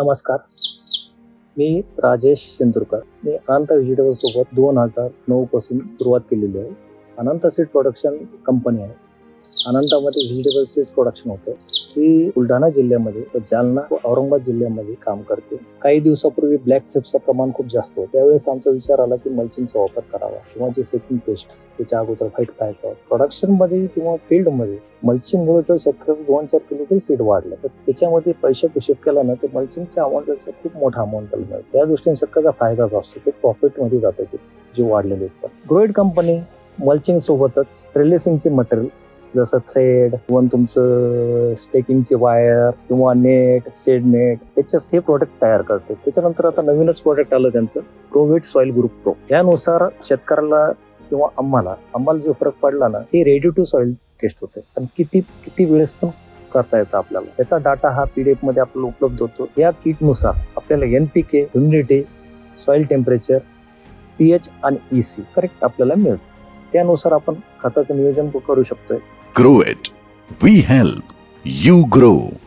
नमस्कार. मी राजेश सिंदुरकर. मी अनंत व्हेजिटेबल सोबत दोन हजार नऊ पासून सुरुवात केलेली आहे. अनंत सीड प्रोडक्शन कंपनी आहे. अनंतामध्ये व्हेजिटेबल प्रोडक्शन होतं. ती बुलढाणा जिल्ह्यामध्ये व जालना व औरंगाबाद जिल्ह्यामध्ये काम करते. काही दिवसापूर्वी ब्लॅक सेप्सचं प्रमाण खूप जास्त होतं. त्यावेळेस आमचा विचार आला की मल्चिंगचा वापर करावा किंवा जे सेकिंग पेस्ट त्याच्या अगोदर फाईट पाहायचा प्रोडक्शनमध्ये किंवा फील्डमध्ये मल्चिंगमुळे जर शेतकऱ्याचं दोन चार किलो तरी सीड वाढलं. तर त्याच्यामध्ये पैसे हिशोब केला ना तर मल्चिंगच्या अमाऊंटचा खूप मोठा अमाऊंट मिळतो त्या दृष्टीने शेतकऱ्याचा फायदाच असतो. ते प्रॉफिटमध्ये जातं ते जे वाढलेले उत्पन्न ग्रोइड कंपनी मल्चिंग सोबतच रिलेसिंगचे मटेरियल जसं थ्रेड किंवा तुमचं स्टेकिंगचे वायर किंवा नेट सेड नेट याच्याच हे प्रोडक्ट तयार करते. त्याच्यानंतर आता नवीनच प्रोडक्ट आलं त्यांचं प्रोवेट सॉइल ग्रुप प्रो यानुसार शेतकऱ्याला किंवा आम्हाला आम्हाला जो फरक पडला ना ते रेडी टू सॉइल टेस्ट होते. आणि किती किती वेळेस पण करता येतं आपल्याला. याचा डाटा हा पीडीएफमध्ये आपल्याला उपलब्ध होतो. या किटनुसार आपल्याला N P K humidity soil temperature pH आणि ई सी करेक्ट आपल्याला मिळतं. त्यानुसार आपण खताचं नियोजन करू शकतोय. Grow it. We help. You grow.